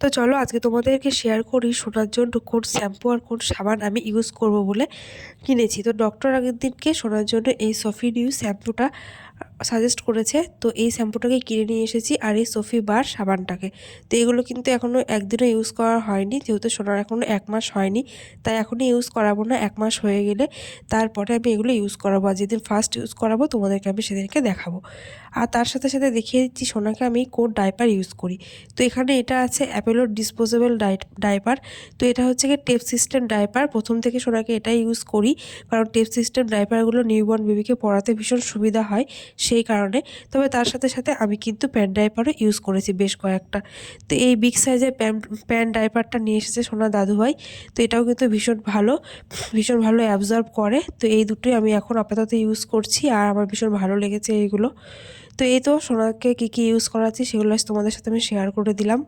তো চলো আজকে তোমাদেরকে শেয়ার করি, শোনার জন্য কোন শ্যাম্পু আর কোন সাবান আমি ইউজ করব বলে কিনেছি। তো ডক্টর আগের দিনকে শোনার জন্য এই সফি নিউ শ্যাম্পুটা সাজেস্ট করেছে, তো এই শ্যাম্পুটাকে কিনে নিয়ে এসেছি আর এই সোফি বার সাবানটাকে। তো এগুলো কিন্তু এখনও একদিনও ইউজ করা হয়নি, যেহেতু সোনার এখনও এক মাস হয়নি, তাই এখনই ইউজ করাবো না, এক মাস হয়ে গেলে তারপরে আমি এগুলো ইউজ করাবো আর যেদিন ফার্স্ট ইউজ করাবো তোমাদেরকে আমি সেদিনকে দেখাবো। আর তার সাথে সাথে দেখিয়ে দিচ্ছি সোনাকে আমি কোন ডাইপার ইউজ করি। তো এখানে এটা আছে অ্যাপেলোর ডিসপোজেবল ডাইপার তো এটা হচ্ছে গিয়ে টেপ সিস্টেম ডাইপার প্রথম থেকে সোনাকে এটাই ইউজ করি, কারণ টেপ সিস্টেম ডাইপারগুলো নিউবর্ন বেবিকে পড়াতে ভীষণ সুবিধা হয় সেই কারণে। তবে তার সাথে সাথে আমি কিন্তু প্যান্ট ডাইপারও ইউজ করেছি বেশ কয়েকটা। তো এই বিগ সাইজের প্যান প্যান ডাইপারটা নিয়ে এসেছে সোনা দাদুভাই। তো এটাও কিন্তু ভীষণ ভালো ভীষণ ভালো অ্যাবজর্ব করে। তো এই দুটোই আমি এখন আপাতত ইউজ করছি আর আমার ভীষণ ভালো লেগেছে এইগুলো। তো এই তো সোনাকে কী কী ইউজ করাচ্ছি সেগুলো তোমাদের সাথে আমি শেয়ার করে দিলাম।